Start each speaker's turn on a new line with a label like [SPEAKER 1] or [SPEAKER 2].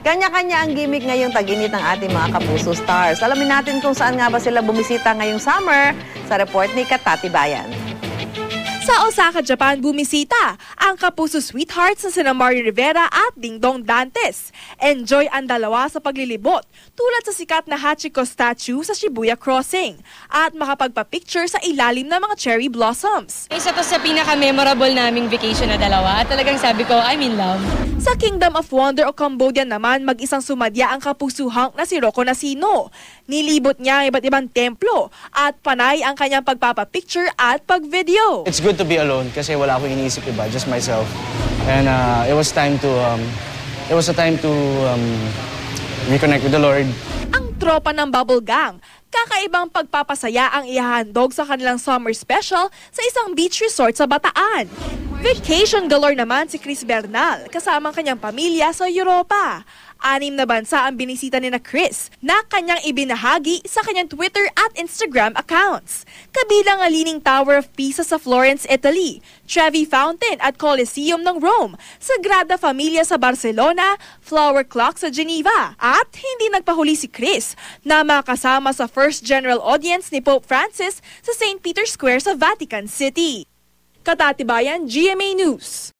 [SPEAKER 1] Kanya-kanya ang gimmick ngayong tag-init ng ating mga kapuso stars. Alamin natin kung saan nga ba sila bumisita ngayong summer sa report ni Katati Bayan.
[SPEAKER 2] Sa Osaka, Japan, bumisita ang kapuso sweethearts na sina Mario Rivera at Dingdong Dantes. Enjoy ang dalawa sa paglilibot tulad sa sikat na Hachiko statue sa Shibuya Crossing at makapagpa-picture sa ilalim ng mga cherry blossoms.
[SPEAKER 3] Isa to sa pinaka-memorable naming vacation na dalawa. At talagang sabi ko, I'm in love.
[SPEAKER 2] Sa Kingdom of Wonder o Cambodia naman, mag-isang sumadya ang kapusuhang na si Rocco Nasino. Nilibot niya ang iba't ibang templo at panay ang kanyang pagpapapicture at pag-video.
[SPEAKER 4] It's good to be alone kasi wala akong iniisip iba, just myself. And uh, it was time to, um, it was a time to um, reconnect with the Lord.
[SPEAKER 2] Ang tropa ng Bubble Gang, kakaibang pagpapasaya ang ihahandog sa kanilang summer special sa isang beach resort sa Bataan. Vacation galore naman si Chris Bernal kasama ang kanyang pamilya sa Europa. Anim na bansa ang binisita ni na Chris na kanyang ibinahagi sa kanyang Twitter at Instagram accounts. Kabilang ang Leaning Tower of Pisa sa Florence, Italy, Trevi Fountain at Colosseum ng Rome, Sagrada Familia sa Barcelona, Flower Clock sa Geneva. At hindi nagpahuli si Chris na makasama sa first general audience ni Pope Francis sa St. Peter's Square sa Vatican City. Katatibayan, GMA News.